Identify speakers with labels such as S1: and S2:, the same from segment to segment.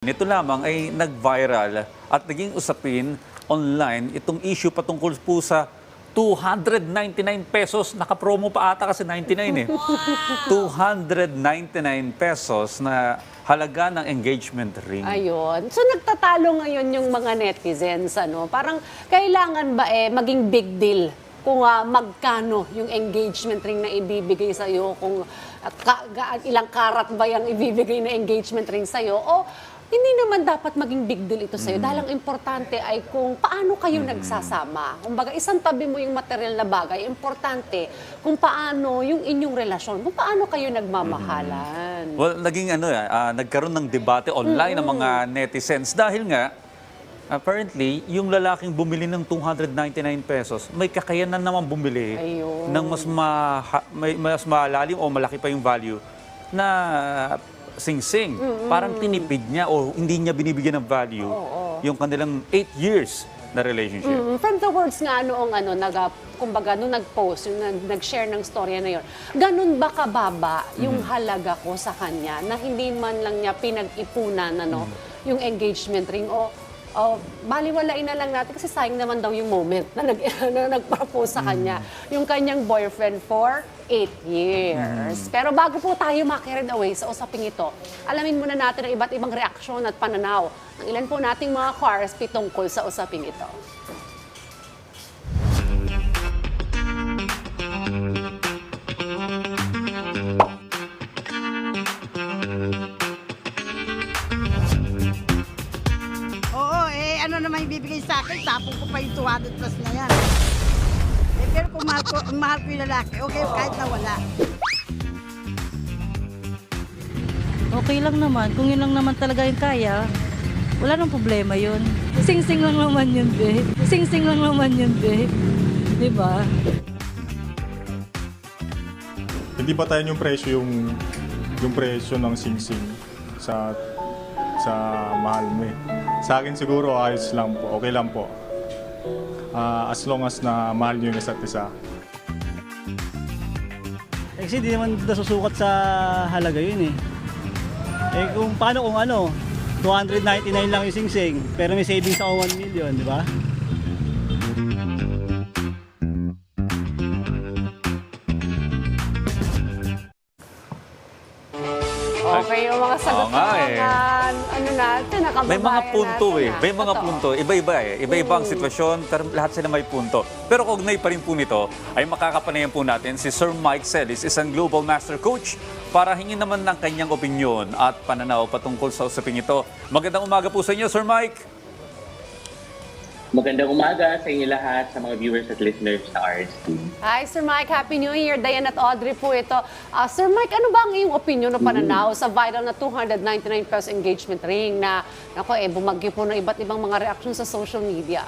S1: Nito lamang ay nag-viral at naging usapin online itong issue patungkol po sa 299 pesos. Nakapromo pa ata kasi 99 eh. 299 pesos na halaga ng engagement ring.
S2: Ayun. So nagtatalo ngayon yung mga netizens, ano? Parang kailangan ba eh maging big deal kung ah, magkano yung engagement ring na ibibigay sa iyo kung ah, ka- ga- ilang karat ba yung ibibigay na engagement ring sa iyo o hindi naman dapat maging big deal ito sa'yo dahil ang importante ay kung paano kayo nagsasama. Kumbaga, isang tabi mo yung material na bagay, importante kung paano yung inyong relasyon, kung paano kayo nagmamahalan.
S1: Well, naging ano, ah, nagkaroon ng debate online ng mga netizens dahil nga apparently yung lalaking bumili ng 299 pesos, may kakayanan naman bumili
S2: Ayun.
S1: ng mas ma- may, mas malalim o malaki pa yung value na sing-sing. Parang tinipid niya o hindi niya binibigyan ng value yung kanilang 8 years na relationship.
S2: Mm, from the words nga noong ano, nag, kumbaga, nung nag-post, nag-share ng storya na yun, ganun ba kababa yung halaga ko sa kanya na hindi man lang niya pinag-ipunan ano, yung engagement ring? O o baliwalain na lang natin kasi sayang naman daw yung moment na, nag, na nag-propose sa kanya. Yung kanyang boyfriend for 8 years. Pero bago po tayo ma-carried away sa usaping ito, alamin muna natin ang iba't ibang reaksyon at pananaw ng ilan po nating mga cars tungkol sa usaping ito.
S3: Oo, eh ano naman ibibigay sa akin, tapong ko pa yung 200 plus na yan. Pero kung mahal ko, mahal ko yung lalaki, okay, kahit na wala.
S4: Okay lang naman. Kung yun lang naman talaga yung kaya, wala nang problema yun. Sing-sing lang naman yun, be. Sing-sing lang naman yun, be. Di ba?
S5: Hindi ba tayo yung presyo yung yung presyo ng sing-sing sa sa mahal mo eh. Sa akin siguro ayos lang po, okay lang po. Ah, as long as na mahal nyo yung isa't isa.
S6: Eh, kasi di naman nasusukat sa halaga yun eh. Eh kung paano kung ano, 299 lang yung sing-sing, pero may savings ako 1 million, di ba?
S2: Okay, yung mga sagot
S1: Oo nga
S2: ng
S1: eh.
S2: mga, ano natin, nakababayan
S1: May mga punto
S2: natin,
S1: eh.
S2: ah.
S1: May mga
S2: Totoo.
S1: punto. Iba-iba eh. Iba-iba ang sitwasyon, pero lahat sila may punto. Pero kaugnay pa rin po nito, ay makakapanayan po natin si Sir Mike Celis, isang Global Master Coach, para hingin naman ng kanyang opinion at pananaw patungkol sa usaping ito. Magandang umaga po sa inyo, Sir Mike.
S7: Magandang umaga sa inyo lahat, sa mga viewers at listeners sa RST.
S2: Hi, Sir Mike. Happy New Year. Diane at Audrey po ito. Ah, Sir Mike, ano ba ang iyong opinion o pananaw sa viral na 299 pesos engagement ring na, ako eh, bumagyo po ng iba't ibang mga reaction sa social media?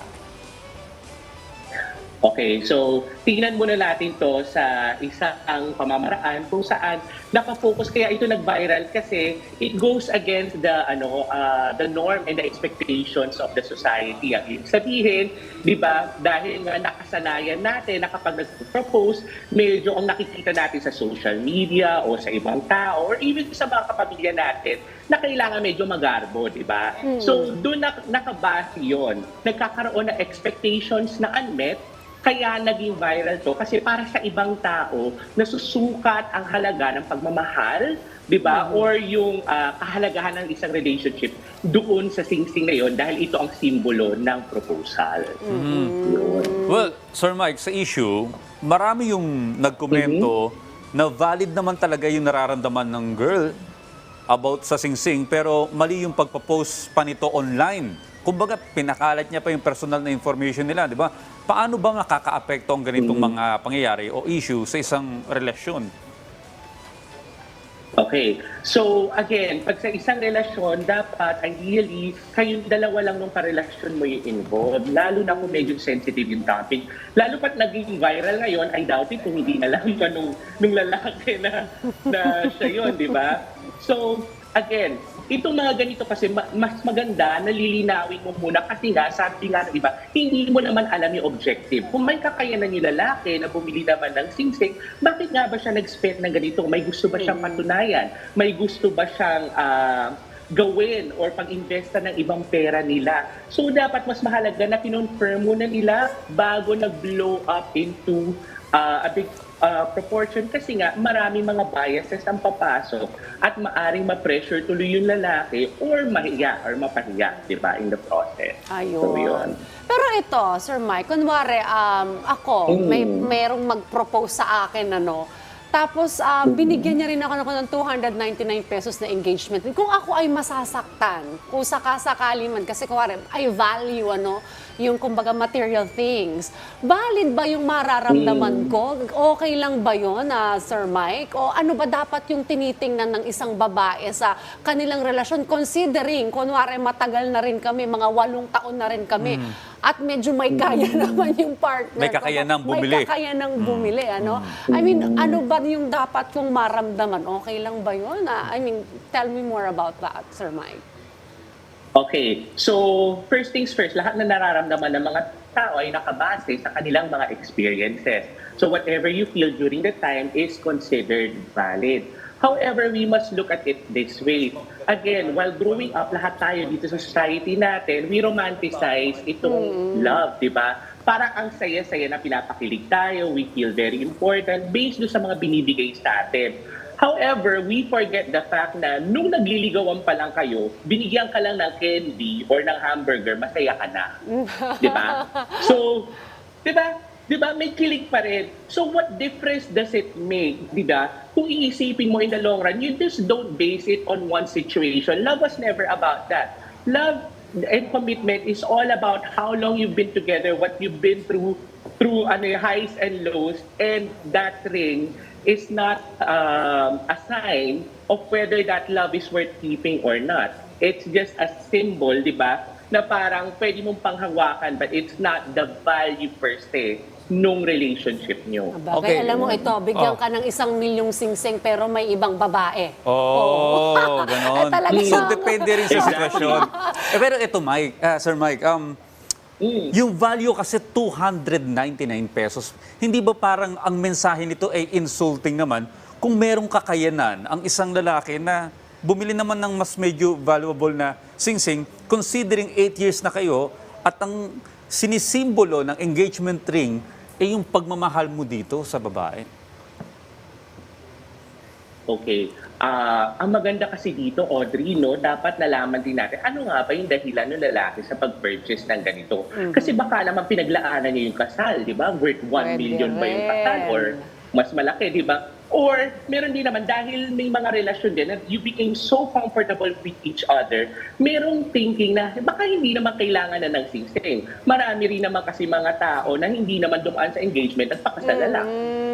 S7: Okay, so tingnan muna natin to sa isang pamamaraan kung saan nakafocus kaya ito nag-viral kasi it goes against the ano uh, the norm and the expectations of the society. Ibig sabihin, 'di ba, dahil nga nakasanayan natin na kapag nag-propose, medyo ang nakikita natin sa social media o sa ibang tao or even sa mga kapamilya natin na kailangan medyo magarbo, 'di ba? So doon na, nakabase 'yon. Nagkakaroon ng expectations na unmet kaya naging viral to kasi para sa ibang tao nasusukat ang halaga ng pagmamahal, 'di ba? Or yung ah, kahalagahan ng isang relationship doon sa singsing na 'yon dahil ito ang simbolo ng proposal. Yun.
S1: Well, Sir Mike, sa issue, marami yung nagkomento na valid naman talaga yung nararamdaman ng girl about sa singsing pero mali yung pagpapost pa nito online. Kumbaga, pinakalat niya pa yung personal na information nila, di ba? Paano ba nakaka-apekto ang ganitong mga pangyayari o issue sa isang relasyon?
S7: Okay. So, again, pag sa isang relasyon, dapat ideally, kayong dalawa lang nung karelasyon mo yung involved. Lalo na kung medyo sensitive yung topic. Lalo pat naging viral ngayon, I doubt it kung hindi na lang pa nung, nung lalaki na, na siya yun, di ba? So, again, itong mga ganito kasi ma- mas maganda na lilinawin mo muna kasi nga sabi nga ng iba, hindi mo naman alam yung objective. Kung may kakayanan yung lalaki na bumili naman ng singsing, bakit nga ba siya nag-spend ng ganito? May gusto ba siyang patunayan? May gusto ba siyang ah, gawin or pag-investa ng ibang pera nila. So dapat mas mahalaga na kinonfirm muna nila bago nag-blow up into uh, a big uh, proportion kasi nga marami mga biases ang papasok at maaring ma-pressure tuloy yung lalaki or mahiya or mapahiya, di ba, in the process.
S2: Ayun.
S7: So, yun.
S2: Pero ito, Sir Mike, kunwari, um, ako,
S7: Mm.
S2: may merong mag-propose sa akin, ano, tapos um, binigyan niya rin ako ng- ng 299 pesos na engagement. Kung ako ay masasaktan, kung sakasakali man, kasi kunwari, I value, ano, yung kumbaga material things. Valid ba yung mararamdaman ko? Okay lang ba yun, ah, Sir Mike? O ano ba dapat yung tinitingnan ng isang babae sa kanilang relasyon? Considering, kunwari matagal na rin kami, mga walong taon na rin kami, at medyo may kaya naman yung partner.
S1: May kakayanang bumili.
S2: May kakayanang bumili, ano? I mean, ano ba yung dapat kong maramdaman? Okay lang ba yun? Ah, I mean, tell me more about that, Sir Mike.
S7: Okay, so first things first, lahat na nararamdaman ng mga tao ay nakabase sa kanilang mga experiences. So whatever you feel during the time is considered valid. However, we must look at it this way. Again, while growing up, lahat tayo dito sa society natin, we romanticize itong love, di ba? Parang ang saya-saya na pinapakilig tayo, we feel very important based doon sa mga binibigay sa atin. However, we forget the fact na nung nagliligawan pa lang kayo, binigyan ka lang ng candy or ng hamburger, masaya ka na. Di ba? So, di ba? Di ba? May kilig pa rin. So, what difference does it make? Di ba? Kung iisipin mo in the long run, you just don't base it on one situation. Love was never about that. Love and commitment is all about how long you've been together, what you've been through, through ano, highs and lows, and that ring is not um, a sign of whether that love is worth keeping or not. It's just a symbol, di ba, na parang pwede mong panghawakan but it's not the value per se nung relationship nyo.
S2: Bagay,
S1: Okay.
S2: alam mo ito, bigyan
S1: Oh.
S2: ka ng isang milyong singsing pero may ibang babae.
S1: Oh, ganon.
S2: Ay, talaga
S1: so,
S2: siya.
S1: depende rin sa sitwasyon. eh, pero ito, Mike, ah, Sir Mike, um, yung value kasi 299 pesos. Hindi ba parang ang mensahe nito ay insulting naman kung merong kakayanan ang isang lalaki na bumili naman ng mas medyo valuable na singsing considering 8 years na kayo at ang sinisimbolo ng engagement ring ay yung pagmamahal mo dito sa babae.
S7: Okay. Ah, ang maganda kasi dito, Audrey, no, dapat nalaman din natin ano nga ba yung dahilan ng lalaki sa pag-purchase ng ganito. Kasi baka naman pinaglaanan niya yung kasal, di ba? Worth 1
S2: Pwede
S7: million ba yung kasal
S2: rin.
S7: or mas malaki, di ba? Or meron din naman dahil may mga relasyon din na you became so comfortable with each other, merong thinking na baka hindi naman kailangan na ng singsing. Marami rin naman kasi mga tao na hindi naman dumaan sa engagement at pakasal na lang.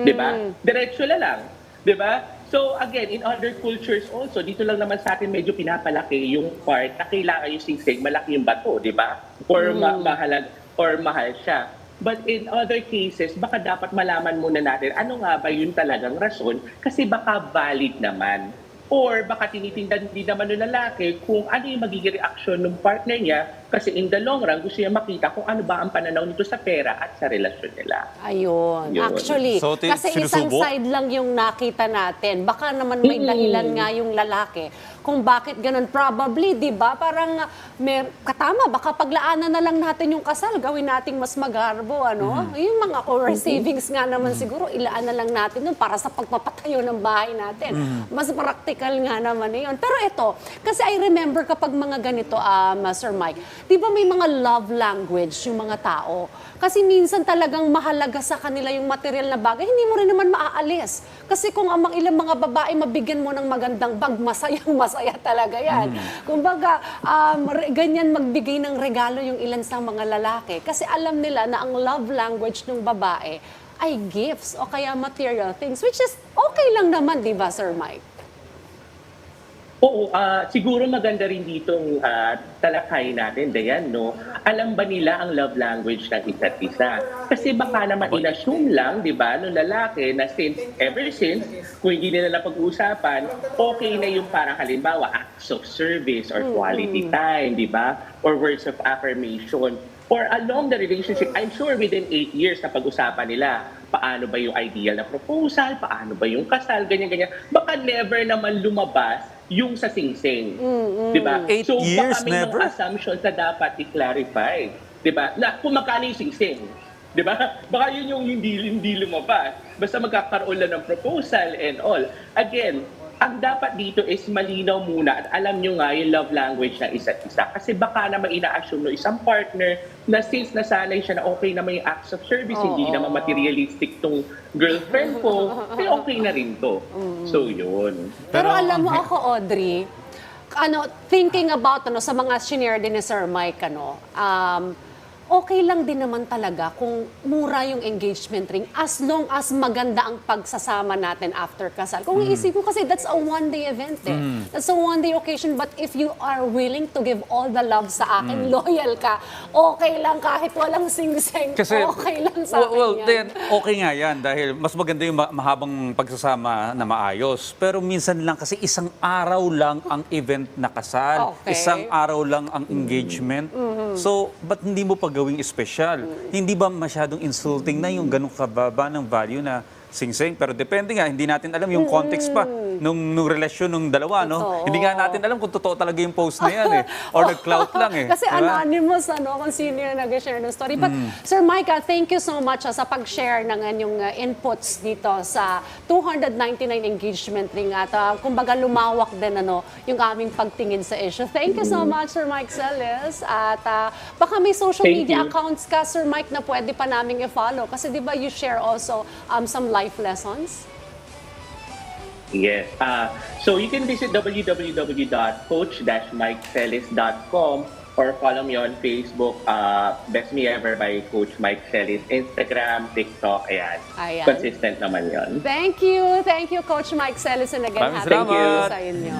S7: Di ba? Diretso na lang. Di ba? So again, in other cultures also, dito lang naman sa atin medyo pinapalaki yung part na kailangan yung singsing, malaki yung bato, di ba? Or ma- mahalag, or mahal siya. But in other cases, baka dapat malaman muna natin ano nga ba yung talagang rason kasi baka valid naman. Or baka tinitindan din naman ng lalaki kung ano yung magiging reaksyon ng partner niya kasi in the long run gusto niya makita kung ano ba ang pananaw nito sa pera at sa relasyon nila.
S2: Ayun.
S7: Yun.
S2: Actually,
S1: So,
S2: kasi isang
S1: sinusubo?
S2: side lang yung nakita natin. Baka naman may
S7: Mm.
S2: dahilan nga yung lalaki kung bakit ganun. Probably, di ba? Parang uh, mer katama, baka paglaanan na lang natin yung kasal, gawin nating mas magarbo, ano?
S1: Mm-hmm.
S2: Yung mga or savings nga naman siguro, ilaan na lang natin dun para sa pagpapatayo ng bahay natin.
S1: Mm-hmm.
S2: Mas practical nga naman yun. Pero ito, kasi I remember kapag mga ganito, um, Sir Mike, di ba may mga love language yung mga tao? Kasi minsan talagang mahalaga sa kanila yung material na bagay, hindi mo rin naman maaalis. Kasi kung ang ilang mga babae mabigyan mo ng magandang bag, masayang masaya talaga yan. Kumbaga, um, ganyan magbigay ng regalo yung ilan sa mga lalaki. Kasi alam nila na ang love language ng babae ay gifts o kaya material things, which is okay lang naman, di ba, Sir Mike?
S7: Oo, ah, siguro maganda rin ditong uh, talakay natin, Dayan, no? Alam ba nila ang love language ng isa't isa? Kasi baka naman inassume lang, di ba, ng lalaki na since, ever since, kung hindi nila napag-uusapan, okay na yung parang halimbawa, acts of service or quality time, di ba? Or words of affirmation. Or along the relationship, I'm sure within eight years na pag-usapan nila, paano ba yung ideal na proposal, paano ba yung kasal, ganyan-ganyan. Baka never naman lumabas yung sa singsing. Di ba?
S1: Eight
S7: so,
S1: years,
S7: baka may
S1: never?
S7: mga assumptions na dapat i-clarify. Di ba? Na kung magkano yung singsing. Di ba? Baka yun yung hindi, hindi lumabas. Basta magkakaroon lang ng proposal and all. Again, ang dapat dito is malinaw muna at alam nyo nga yung love language ng isa't isa. Kasi baka naman ina-assume no isang partner na since nasanay siya na okay naman yung acts of service, hindi
S2: Oo.
S7: naman materialistic tong girlfriend ko, eh okay na rin to. So yun.
S2: Pero,
S1: Pero
S2: alam mo ako, Audrey, ano, thinking about ano, sa mga senior din ni Sir Mike, ano, um, okay lang din naman talaga kung mura yung engagement ring as long as maganda ang pagsasama natin after kasal. Kung iisip mo kasi that's a one-day event eh. That's a one-day occasion but if you are willing to give all the love sa akin, loyal ka, okay lang kahit walang sing-sing,
S1: Kasi,
S2: okay lang sa
S1: well,
S2: akin
S1: well,
S2: yan.
S1: then, okay nga yan dahil mas maganda yung ma- mahabang pagsasama na maayos. Pero minsan lang kasi isang araw lang ang event na kasal.
S2: Okay.
S1: Isang araw lang ang engagement. So, ba't hindi mo pa gawing espesyal? Hindi ba masyadong insulting na yung ganong kababa ng value na sing-sing? Pero depende nga, hindi natin alam yung context pa nung, nung relasyon ng dalawa, no?
S2: Totoo.
S1: Hindi nga natin alam kung totoo talaga yung post na yan eh. Or nag-clout lang eh.
S2: Kasi
S1: Diba?
S2: anonymous, ano, kung sino yung nag-share ng story. But, Sir Micah, thank you so much ah, sa pag-share ng inyong ah, inputs dito sa 299 engagement ring at ah, kumbaga lumawak din ano, yung aming pagtingin sa issue. Thank you so much, Sir Mike Celis. At ah, baka may social
S7: Thank
S2: media
S7: you.
S2: accounts ka, Sir Mike, na pwede pa naming i-follow. Kasi di ba you share also um, some life lessons?
S7: Yes. Uh, so you can visit www.coach-mikecelis.com or follow me on Facebook, uh, Best Me Ever by Coach Mike Celis, Instagram, TikTok, ayan.
S2: Ayan.
S7: Consistent naman yon.
S2: Thank you. Thank you, Coach Mike Celis. And again,
S1: Maraming
S2: happy
S1: salamat.
S2: sa inyo.